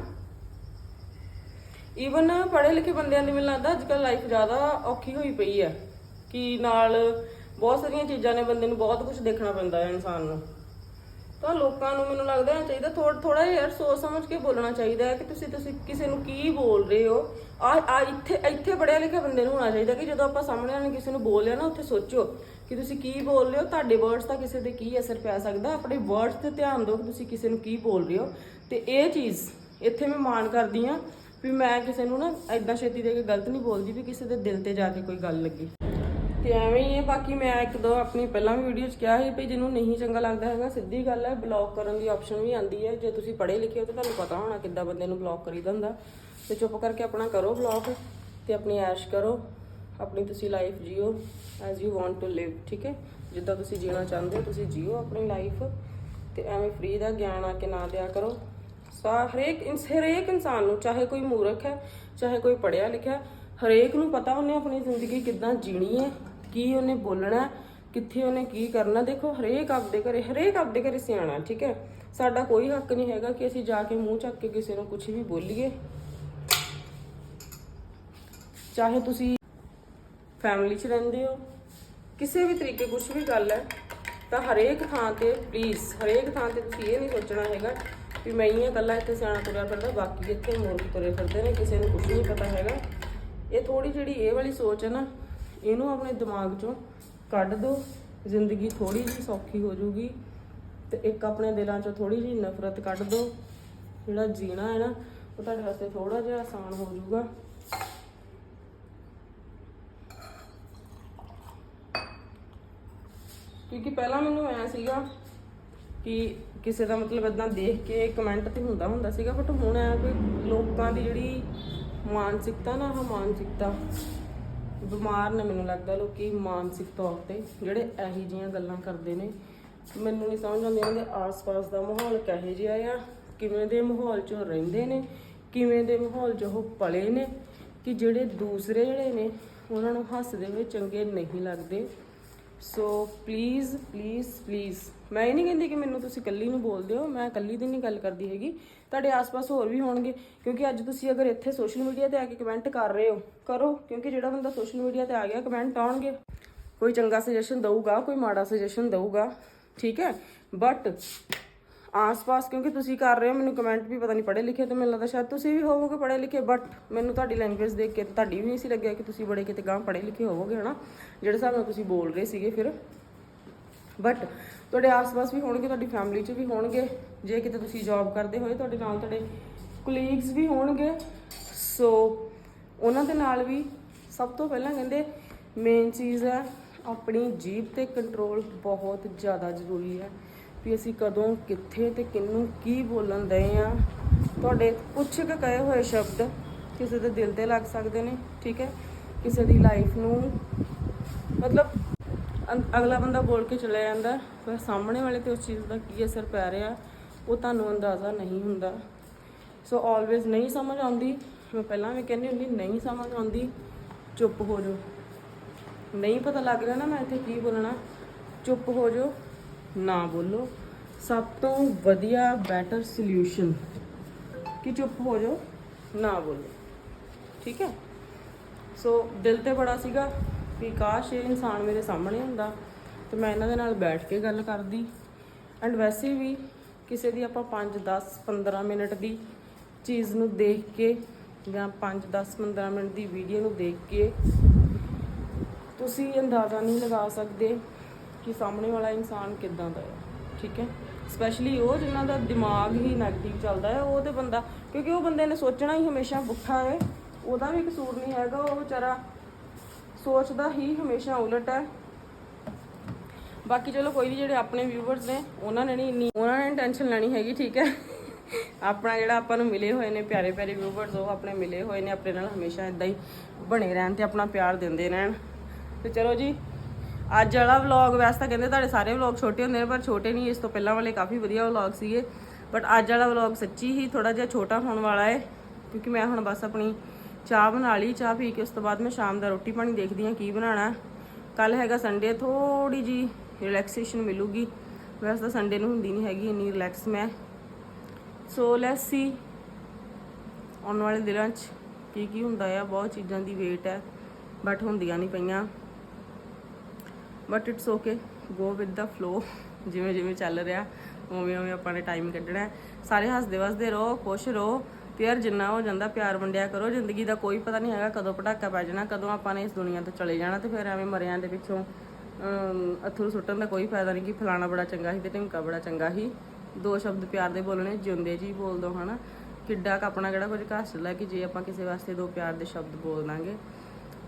ਈਵਨ ਪੜ੍ਹੇ ਲਿਖੇ ਬੰਦਿਆਂ ਦੀ ਮੈਨੂੰ ਲੱਗਦਾ ਅੱਜ ਕੱਲ੍ਹ ਲਾਈਫ ਜ਼ਿਆਦਾ ਔਖੀ ਹੋਈ ਪਈ ਹੈ, ਕਿ ਨਾਲ ਬਹੁਤ ਸਾਰੀਆਂ ਚੀਜ਼ਾਂ ਨੇ ਬੰਦੇ ਨੂੰ ਬਹੁਤ ਕੁਝ ਦੇਖਣਾ ਪੈਂਦਾ ਹੈ ਇਨਸਾਨ ਨੂੰ। ਤਾਂ ਲੋਕਾਂ ਨੂੰ ਮੈਨੂੰ ਲੱਗਦਾ ਹੈ ਚਾਹੀਦਾ ਥੋੜਾ ਥੋੜਾ ਯਾਰ ਸੋਚ ਸਮਝ ਕੇ ਬੋਲਣਾ ਚਾਹੀਦਾ ਹੈ ਕਿ ਤੁਸੀਂ ਤੁਸੀਂ ਕਿਸੇ ਨੂੰ ਕੀ ਬੋਲ ਰਹੇ ਹੋ। ਆ ਆ ਇੱਥੇ ਇੱਥੇ ਪੜਿਆ ਲਿਖਿਆ ਬੰਦੇ ਨੂੰ ਹੋਣਾ ਚਾਹੀਦਾ ਕਿ ਜਦੋਂ ਆਪਾਂ ਸਾਹਮਣੇ ਵਾਲੇ ਕਿਸੇ ਨੂੰ ਬੋਲ ਬੋਲਿਆ ਨਾ, ਉੱਥੇ ਸੋਚੋ। ਕਿ ਤੁਸੀਂ ਕੀ ਬੋਲ ਰਹੇ ਹੋ? ਤੁਹਾਡੇ ਵਰਡਸ ਦਾ ਕਿਸੇ ਤੇ ਕੀ ਅਸਰ ਪੈ ਸਕਦਾ? ਆਪਣੇ ਵਰਡਸ ਤੇ ਧਿਆਨ ਦਿਓ ਕਿ ਤੁਸੀਂ ਕਿਸੇ ਨੂੰ ਕੀ ਬੋਲ ਰਹੇ ਹੋ। ਤੇ ਇਹ ਚੀਜ਼ ਇੱਥੇ ਮੈਂ ਮਾਣ ਕਰਦੀ ਆ ਵੀ ਮੈਂ ਕਿਸੇ ਨੂੰ ਨਾ ਐਦਾਂ ਛੇਤੀ ਦੇ ਕੇ ਗਲਤ ਨਹੀਂ ਬੋਲਦੀ ਵੀ ਕਿਸੇ ਦੇ ਦਿਲ ਤੇ ਜਾ ਕੇ ਕੋਈ ਗੱਲ ਲੱਗੀ। ਤੇ ਐਵੇਂ ਹੀ ਹੈ, ਬਾਕੀ ਮੈਂ ਇੱਕ ਦੋ ਆਪਣੀ ਪਹਿਲਾਂ ਵੀ ਵੀਡੀਓ 'ਚ ਕਿਹਾ ਸੀ ਵੀ ਜਿਹਨੂੰ ਨਹੀਂ ਚੰਗਾ ਲੱਗਦਾ ਹੈਗਾ, ਸਿੱਧੀ ਗੱਲ ਹੈ ਬਲੌਕ ਕਰਨ ਦੀ ਆਪਸ਼ਨ ਵੀ ਆਂਦੀ ਹੈ। ਜੇ ਤੁਸੀਂ ਪੜ੍ਹੇ ਲਿਖੇ ਹੋ ਤਾਂ ਤੁਹਾਨੂੰ ਪਤਾ ਹੋਣਾ ਕਿੱਦਾਂ ਬੰਦੇ ਨੂੰ ਬਲੌਕ ਕਰੀਦਾ ਹੁੰਦਾ। ਤੇ ਚੁੱਪ ਕਰਕੇ ਆਪਣਾ ਕਰੋ ਬਲੌਕ ਤੇ ਆਪਣੀ ਐਸ਼ ਕਰੋ। ਆਪਣੀ ਤੁਸੀਂ life JIO as you want to live ਠੀਕ ਹੈ? ਜਿੱਦਾਂ ਤੁਸੀਂ ਜੀਣਾ ਚਾਹੁੰਦੇ ਹੋ, ਤੁਸੀਂ ਜੀਓ ਆਪਣੀ ਲਾਈਫ ਤੇ ਐਵੇਂ ਫ੍ਰੀ ਦਾ ਗਿਆਨ ਆ ਕੇ ਨਾ ਦਿਆ ਕਰੋ। ਸਾ, ਹਰੇਕ ਇਨਸ- ਹਰੇਕ ਇਨਸਾਨ ਨੂੰ, ਚਾਹੇ ਕੋਈ ਮੂਰਖ ਹੈ, ਚਾਹੇ ਕੋਈ ਪੜਿਆ ਲਿਖਿਆ, ਹਰੇਕ ਨੂੰ ਪਤਾ ਉਹਨੇ ਆਪਣੀ ਜ਼ਿੰਦਗੀ ਕਿੱਦਾਂ ਜੀਣੀ ਹੈ, ਕੀ ਉਹਨੇ ਬੋਲਣਾ ਕਿੱਥੇ ਉਹਨੇ ਕੀ ਕਰਨਾ ਦੇਖੋ, ਹਰੇਕ ਆਪਦੇ ਘਰੇ, ਹਰੇਕ ਆਪਦੇ ਘਰੇ ਸਿਆਣਾ, ਠੀਕ ਹੈ? ਸਾਡਾ ਕੋਈ ਹੱਕ ਨਹੀਂ ਹੈਗਾ ਕਿ ਅਸੀਂ ਜਾ ਕੇ ਮੂੰਹ ਚੱਕ ਕੇ ਕਿਸੇ ਨੂੰ ਕੁਝ ਵੀ ਬੋਲੀਏ। ਚਾਹੇ ਤੁਸੀਂ ਫੈਮਿਲੀ 'ਚ ਰਹਿੰਦੇ ਹੋ? ਕਿਸੇ ਵੀ ਤਰੀਕੇ ਕੁਝ ਵੀ ਗੱਲ ਹੈ, ਤਾਂ ਹਰੇਕ ਥਾਂ ਤੇ ਪਲੀਜ਼ ਹਰੇਕ ਥਾਂ ਤੇ ਤੁਸੀਂ ਇਹ ਨਹੀਂ ਸੋਚਣਾ ਹੈਗਾ ਵੀ ਮੈਂ ਹੀ ਇਕੱਲਾ ਇੱਥੇ ਸਿਆਣਾ ਤੁਰਿਆ ਫਿਰਦਾ, ਬਾਕੀ ਇੱਥੇ ਮੂਰਖ ਤੁਰੇ ਫਿਰਦੇ ਨੇ, ਕਿਸੇ ਨੂੰ ਕੁਝ ਨਹੀਂ ਪਤਾ ਹੈਗਾ। ਇਹ ਥੋੜੀ ਜਿਹੜੀ ਇਹ ਵਾਲੀ ਸੋਚ ਹੈ ਨਾ, ਇਹਨੂੰ ਆਪਣੇ ਦਿਮਾਗ 'ਚੋਂ ਕੱਢ ਦਿਓ ਜ਼ਿੰਦਗੀ ਥੋੜੀ ਜਿਹੀ ਸੌਖੀ ਹੋ ਜਾਊਗੀ, ਤੇ ਇੱਕ ਆਪਣੇ ਦਿਲਾਂ 'ਚੋਂ ਥੋੜੀ ਜਿਹੀ ਨਫ਼ਰਤ ਕੱਢ ਦਿਓ ਜਿਹੜਾ ਜੀਣਾ ਹੈ ਨਾ, ਉਹ ਤੁਹਾਡੇ ਵਾਸਤੇ ਥੋੜਾ ਜਿਹਾ ਆਸਾਨ ਹੋ ਜਾਊਗਾ। ਕਿਉਂਕਿ ਪਹਿਲਾਂ ਮੈਨੂੰ ਐ ਸੀਗਾ ਕਿ ਕਿਸੇ ਦਾ ਮਤਲਬ ਇਦਾਂ ਦੇਖ ਕੇ ਕਮੈਂਟ ਤੇ ਹੁੰਦਾ ਹੁੰਦਾ ਸੀਗਾ ਬਟ ਹੁਣ ਐ ਕੋਈ ਲੋਕਾਂ ਦੀ ਜਿਹੜੀ ਮਾਨਸਿਕਤਾ ਨਾ ਉਹ ਮਾਨਸਿਕਤਾ ਬਿਮਾਰ ਨੇ ਮੈਨੂੰ ਲੱਗਦਾ ਲੋਕੀ, ਮਾਨਸਿਕ ਤੌਰ ਤੇ ਜਿਹੜੇ ਇਹੋ ਜਿਹੀਆਂ ਗੱਲਾਂ ਕਰਦੇ ਨੇ। ਮੈਨੂੰ ਨਹੀਂ ਸਮਝ ਆਉਂਦੀ ਇਹਨਾਂ ਦੇ ਆਸ-ਪਾਸ ਦਾ ਮਾਹੌਲ ਕਿਹੋ ਜਿਹਾ ਆ, ਕਿਵੇਂ ਦੇ ਮਾਹੌਲ 'ਚ ਉਹ ਰਹਿੰਦੇ ਨੇ, ਕਿਵੇਂ ਦੇ ਮਾਹੌਲ 'ਚ ਉਹ ਪਲੇ ਨੇ, ਕਿ ਜਿਹੜੇ ਦੂਸਰੇ ਜਿਹੜੇ ਨੇ, ਉਹਨਾਂ ਨੂੰ ਹੱਸਦੇ ਹੋਏ ਚੰਗੇ ਨਹੀਂ ਲੱਗਦੇ। ਸੋ ਪਲੀਜ਼ ਪਲੀਜ਼ ਪਲੀਜ਼ ਮੈਂ ਇਹ ਨਹੀਂ ਕਹਿੰਦੀ ਕਿ ਮੈਨੂੰ ਤੁਸੀਂ ਇਕੱਲੀ ਨੂੰ ਬੋਲਦੇ ਹੋ, ਮੈਂ ਇਕੱਲੀ ਦੀ ਨਹੀਂ ਗੱਲ ਕਰਦੀ ਹੈਗੀ। ਤੁਹਾਡੇ ਆਸ-ਪਾਸ ਹੋਰ ਵੀ ਹੋਣਗੇ, ਕਿਉਂਕਿ ਅੱਜ ਤੁਸੀਂ ਅਗਰ ਇੱਥੇ ਸੋਸ਼ਲ ਮੀਡੀਆ ਤੇ ਆ ਕੇ ਕਮੈਂਟ ਕਰ ਰਹੇ ਹੋ, ਕਰੋ, ਕਿਉਂਕਿ ਜਿਹੜਾ ਬੰਦਾ ਸੋਸ਼ਲ ਮੀਡੀਆ ਤੇ ਆ ਗਿਆ ਕਮੈਂਟ ਆਉਣਗੇ। ਕੋਈ ਚੰਗਾ ਸੁਜੈਸ਼ਨ ਦਊਗਾ, ਕੋਈ ਮਾੜਾ ਸੁਜੈਸ਼ਨ ਦਊਗਾ, ਠੀਕ ਹੈ? ਬਟ ਆਸ-ਪਾਸ, ਕਿਉਂਕਿ ਤੁਸੀਂ ਕਰ ਰਹੇ ਹੋ, ਮੈਨੂੰ ਕਮੈਂਟ ਵੀ ਪਤਾ ਨਹੀਂ ਪੜ੍ਹੇ ਲਿਖੇ ਤੇ ਮੈਨੂੰ ਲੱਗਦਾ ਸ਼ਾਇਦ ਤੁਸੀਂ ਵੀ ਹੋਵੋਗੇ ਪੜ੍ਹੇ ਲਿਖੇ ਬਟ ਮੈਨੂੰ ਤੁਹਾਡੀ ਲੈਂਗੁਏਜ ਦੇਖ ਕੇ ਤੁਹਾਡੀ ਵੀ ਨਹੀਂ ਸੀ ਲੱਗਿਆ ਕਿ ਤੁਸੀਂ ਬੜੇ ਕਿਤੇ ਗਾਂ ਪੜ੍ਹੇ ਲਿਖੇ ਹੋਵੋਗੇ, ਹਨਾ? ਜਿਹੜੇ ਹਿਸਾਬ ਨਾਲ ਤੁਸੀਂ ਬੋਲ ਰਹੇ ਸੀਗੇ ਫਿਰ। ਬਟ ਤੁਹਾਡੇ ਆਸ-ਪਾਸ ਵੀ ਹੋਣਗੇ, ਤੁਹਾਡੀ ਫੈਮਿਲੀ 'ਚ ਵੀ ਹੋਣਗੇ। ਜੇ ਕਿਤੇ ਤੁਸੀਂ ਜੌਬ ਕਰਦੇ ਹੋਏ, ਤੁਹਾਡੇ ਨਾਲ ਤੁਹਾਡੇ ਕੋਲੀਗਸ ਵੀ ਹੋਣਗੇ। ਸੋ ਉਹਨਾਂ ਦੇ ਨਾਲ ਵੀ ਸਭ ਤੋਂ ਪਹਿਲਾਂ ਕਹਿੰਦੇ ਮੇਨ ਚੀਜ਼ ਹੈ, ਆਪਣੀ ਜੀਭ ਤੇ ਕੰਟਰੋਲ ਬਹੁਤ ਜ਼ਿਆਦਾ ਜ਼ਰੂਰੀ ਹੈ। ਵੀ ਅਸੀਂ ਕਦੋਂ ਕਿੱਥੇ ਤੇ ਕਿੰਨੂੰ ਕੀ ਬੋਲਣ ਦਏ ਆ। ਤੁਹਾਡੇ ਕੁਛ ਕੁ ਕਹੇ ਹੋਏ ਸ਼ਬਦ ਕਿਸੇ ਦੇ ਦਿਲ ਤੇ ਲੱਗ ਸਕਦੇ ਨੇ, ਠੀਕ ਹੈ? ਕਿਸੇ ਦੀ ਲਾਈਫ ਨੂੰ ਮਤਲਬ ਅੰ- ਅਗਲਾ ਬੰਦਾ ਬੋਲ ਕੇ ਚਲਾ ਜਾਂਦਾ, ਪਰ ਸਾਹਮਣੇ ਵਾਲੇ ਤੇ ਉਸ ਚੀਜ਼ ਦਾ ਕੀ ਅਸਰ ਪੈ ਰਿਹਾ, ਉਹ ਤੁਹਾਨੂੰ ਅੰਦਾਜ਼ਾ ਨਹੀਂ ਹੁੰਦਾ। ਸੋ ਆਲਵੇਜ਼ ਨਹੀਂ ਸਮਝ ਆਉਂਦੀ। ਮੈਂ ਪਹਿਲਾਂ ਵੀ ਕਹਿੰਦੀ ਹੁੰਦੀ, ਨਹੀਂ ਸਮਝ ਆਉਂਦੀ, ਚੁੱਪ ਹੋ ਜਾਓ। ਨਹੀਂ ਪਤਾ ਲੱਗ ਰਿਹਾ ਨਾ ਮੈਂ ਇੱਥੇ ਕੀ ਬੋਲਣਾ। ਚੁੱਪ ਹੋ ਜਾਓ। ਨਾ ਬੋਲੋ। ਸਭ ਤੋਂ ਵਧੀਆ ਬੈਟਰ ਸੋਲੂਸ਼ਨ ਕਿ ਚੁੱਪ ਹੋ ਜਾਓ, ਨਾ ਬੋਲੋ। ਠੀਕ ਹੈ? ਸੋ ਦਿਲ ਤੇ ਬੜਾ ਸੀਗਾ ਵੀ ਕਾਸ਼ ਇਹ ਇਨਸਾਨ ਮੇਰੇ ਸਾਹਮਣੇ ਹੁੰਦਾ ਤੇ ਮੈਂ ਇਹਨਾਂ ਦੇ ਨਾਲ ਬੈਠ ਕੇ ਗੱਲ ਕਰਦੀ। ਐਂਡ ਵੈਸੇ ਵੀ ਕਿਸੇ ਦੀ ਆਪਾਂ 5 10 15 ਮਿੰਟ ਦੀ ਚੀਜ਼ ਨੂੰ ਦੇਖ ਕੇ ਜਾਂ 5 10 15 ਮਿੰਟ ਦੀ ਵੀਡੀਓ ਨੂੰ ਦੇਖ ਕੇ ਤੁਸੀਂ ਅੰਦਾਜ਼ਾ ਨਹੀਂ ਲਗਾ ਸਕਦੇ ਕਿ ਸਾਹਮਣੇ ਵਾਲਾ ਇਨਸਾਨ ਕਿੱਦਾਂ ਦਾ ਹੈ, ਠੀਕ ਹੈ? ਸਪੈਸ਼ਲੀ ਉਹ ਜਿਨ੍ਹਾਂ ਦਾ ਦਿਮਾਗ ਹੀ ਨੈਗੇਟਿਵ ਚੱਲਦਾ ਹੈ, ਉਹ ਤੇ ਬੰਦਾ, ਕਿਉਂਕਿ ਉਹ ਬੰਦੇ ਨੇ ਸੋਚਣਾ ਹੀ ਹਮੇਸ਼ਾ ਪੁੱਠਾ ਹੈ, ਉਹਦਾ ਵੀ ਕਸੂਰ ਨਹੀਂ ਹੈਗਾ, ਉਹ ਵਿਚਾਰਾ ਸੋਚਦਾ ਹੀ ਹਮੇਸ਼ਾ ਉਲਟ ਹੈ। ਬਾਕੀ ਚਲੋ ਕੋਈ ਵੀ ਜਿਹੜੇ ਆਪਣੇ ਵਿਊਵਰਸ ਨੇ, ਉਹਨਾਂ ਨੇ ਨਹੀਂ ਇੰਨੀ, ਉਹਨਾਂ ਨੇ ਟੈਨਸ਼ਨ ਲੈਣੀ ਹੈਗੀ, ਠੀਕ ਹੈ? ਆਪਣਾ ਜਿਹੜਾ ਆਪਾਂ ਨੂੰ ਮਿਲੇ ਹੋਏ ਨੇ, ਪਿਆਰੇ ਪਿਆਰੇ ਵਿਊਵਰਸ ਉਹ ਆਪਣੇ ਮਿਲੇ ਹੋਏ ਨੇ, ਆਪਣੇ ਨਾਲ ਹਮੇਸ਼ਾ ਇਦਾਂ ਹੀ ਬਣੇ ਰਹਿਣ ਤੇ ਆਪਣਾ ਪਿਆਰ ਦਿੰਦੇ ਰਹਿਣ। ਤੇ ਚਲੋ ਜੀ ਅੱਜ ਵਾਲਾ ਵਲੌਗ ਵੈਸੇ ਤਾਂ ਕਹਿੰਦੇ ਤੁਹਾਡੇ ਸਾਰੇ ਵਲੌਗ ਛੋਟੇ ਹੁੰਦੇ ਨੇ, ਪਰ ਛੋਟੇ ਨਹੀਂ, ਇਸ ਤੋਂ ਪਹਿਲਾਂ ਵਾਲੇ ਕਾਫੀ ਵਧੀਆ ਵਲੌਗ ਸੀਗੇ। ਬਟ ਅੱਜ ਵਾਲਾ ਵਲੌਗ ਸੱਚੀ ਹੀ ਥੋੜਾ ਜਿਹਾ ਛੋਟਾ ਹੋਣ ਵਾਲਾ ਹੈ, ਕਿਉਂਕਿ ਮੈਂ ਹੁਣ ਬਸ ਆਪਣੀ ਚਾਹ ਬਣਾ ਲਈ, ਚਾਹ ਪੀ ਕੇ ਉਸ ਤੋਂ ਬਾਅਦ ਮੈਂ ਸ਼ਾਮ ਦਾ ਰੋਟੀ ਪਾਣੀ ਦੇਖਦੀ ਹਾਂ ਕੀ ਬਣਾਉਣਾ। ਕੱਲ ਹੈਗਾ ਸੰਡੇ ਥੋੜੀ ਜੀ ਰਿਲੈਕਸੇਸ਼ਨ ਮਿਲੂਗੀ। ਵੈਸੇ ਤਾਂ ਸੰਡੇ ਨੂੰ ਹੁੰਦੀ ਨਹੀਂ ਹੈਗੀ, ਇੰਨੀ ਰਿਲੈਕਸ ਮੈਂ। ਸੋ ਲੈਟਸ ਸੀ ਆਉਣ ਵਾਲੇ ਦਿਨਾਂ 'ਚ ਕੀ ਕੀ ਹੁੰਦਾ ਆ, ਬਹੁਤ ਚੀਜ਼ਾਂ ਦੀ ਵੇਟ ਹੈ ਬਟ ਹੁੰਦੀਆਂ ਨਹੀਂ ਪਈਆਂ। But it's okay go with the flow ਜਿਵੇਂ ਜਿਵੇਂ ਚੱਲ ਰਿਹਾ ਉਵੇਂ ਉਵੇਂ ਆਪਾਂ ਨੇ ਟਾਈਮ ਕੱਢਣਾ ਸਾਰੇ ਹੱਸਦੇ ਵਸਦੇ ਰਹੋ ਖੁਸ਼ ਰਹੋ। ਤੇ ਯਾਰ ਜਿੰਨਾ ਹੋ ਜਾਂਦਾ ਪਿਆਰ ਵੰਡਿਆ ਕਰੋ। ਜ਼ਿੰਦਗੀ ਦਾ ਕੋਈ ਪਤਾ ਨਹੀਂ ਹੈਗਾ ਕਦੋਂ ਪਟਾਕਾ ਪੈ ਜਾਣਾ ਕਦੋਂ ਆਪਾਂ ਨੇ ਇਸ ਦੁਨੀਆ ਤੋਂ ਚਲੇ ਜਾਣਾ ਤੇ ਫਿਰ ਐਵੇਂ ਮਰਿਆਂ ਦੇ ਪਿੱਛੋਂ ਅਮ, ਅਥਰੂ ਸੁੱਟਣ ਦਾ ਕੋਈ ਫਾਇਦਾ ਨਹੀਂ ਕਿ ਫਲਾਣਾ ਬੜਾ ਚੰਗਾ ਸੀ ਤੇ ਢਿੰਕਾ ਬੜਾ ਚੰਗਾ ਸੀ। ਦੋ ਸ਼ਬਦ ਪਿਆਰ ਦੇ ਬੋਲਣੇ ਜਿਉਂਦੇ ਜੀ ਬੋਲ ਦੋ ਹਨਾ। ਕਿੱਡਾ ਕ ਆਪਣਾ ਕਿਹੜਾ ਕੁਝ ਘਾਸ ਲੈ ਕਿ ਜੇ ਆਪਾਂ ਕਿਸੇ ਵਾਸਤੇ ਦੋ ਪਿਆਰ ਦੇ ਸ਼ਬਦ ਬੋਲ ਦਾਂਗੇ।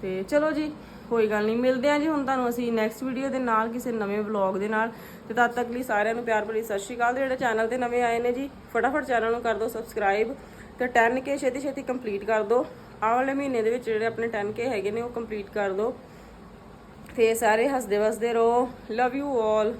ਤੇ ਚਲੋ ਜੀ ਕੋਈ ਗੱਲ ਨਹੀਂ, ਮਿਲਦੇ ਆਂ ਜੀ। ਹੁਣ ਤੁਹਾਨੂੰ ਅਸੀਂ ਨੈਕਸਟ ਵੀਡੀਓ ਦੇ ਨਾਲ, ਕਿਸੇ ਨਵੇਂ ਵਲੌਗ ਦੇ ਨਾਲ। ਤੇ ਤਦ ਤੱਕ ਲਈ ਸਾਰਿਆਂ ਨੂੰ ਪਿਆਰ ਭਰੀ ਸਤਿ ਸ਼੍ਰੀ ਅਕਾਲ। ਜਿਹੜੇ ਚੈਨਲ ਤੇ ਨਵੇਂ ਆਏ ਨੇ ਜੀ, ਫਟਾਫਟ ਚੈਨਲ ਨੂੰ ਕਰ ਦਿਓ ਸਬਸਕ੍ਰਾਈਬ ਤੇ 10k ਛੇਤੀ ਛੇਤੀ ਕੰਪਲੀਟ ਕਰ ਦਿਓ। ਆਹ ਵਾਲੇ ਮਹੀਨੇ ਦੇ ਵਿੱਚ ਜਿਹੜੇ ਆਪਣੇ 10k ਹੈਗੇ ਨੇ, ਉਹ ਕੰਪਲੀਟ ਕਰ ਦਿਓ। ਤੇ ਸਾਰੇ ਹੱਸਦੇ ਵਸਦੇ ਰਹੋ। Love you all